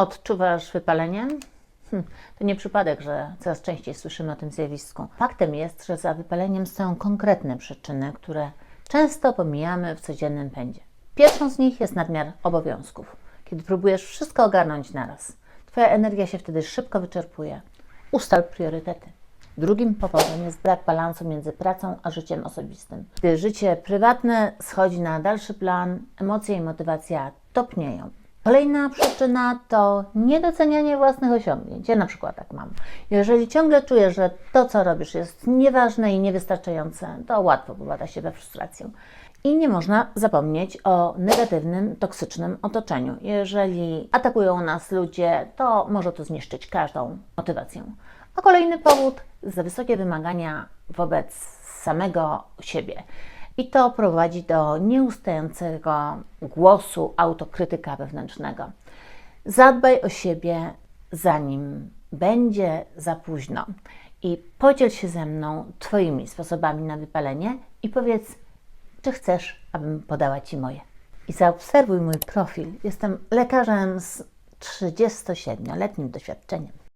Odczuwasz wypalenie? Hm, to nie przypadek, że coraz częściej słyszymy o tym zjawisku. Faktem jest, że za wypaleniem stoją konkretne przyczyny, które często pomijamy w codziennym pędzie. Pierwszą z nich jest nadmiar obowiązków. Kiedy próbujesz wszystko ogarnąć naraz, Twoja energia się wtedy szybko wyczerpuje. Ustal priorytety. Drugim powodem jest brak balansu między pracą a życiem osobistym. Gdy życie prywatne schodzi na dalszy plan, emocje i motywacja topnieją. Kolejna przyczyna to niedocenianie własnych osiągnięć. Ja na przykład tak mam. Jeżeli ciągle czuję, że to, co robisz, jest nieważne i niewystarczające, to łatwo popada się we frustrację. I nie można zapomnieć o negatywnym, toksycznym otoczeniu. Jeżeli atakują nas ludzie, to może to zniszczyć każdą motywację. A kolejny powód za wysokie wymagania wobec samego siebie. I to prowadzi do nieustającego głosu autokrytyka wewnętrznego. Zadbaj o siebie, zanim będzie za późno. I podziel się ze mną Twoimi sposobami na wypalenie i powiedz, czy chcesz, abym podała Ci moje. I zaobserwuj mój profil. Jestem lekarzem z 37-letnim doświadczeniem.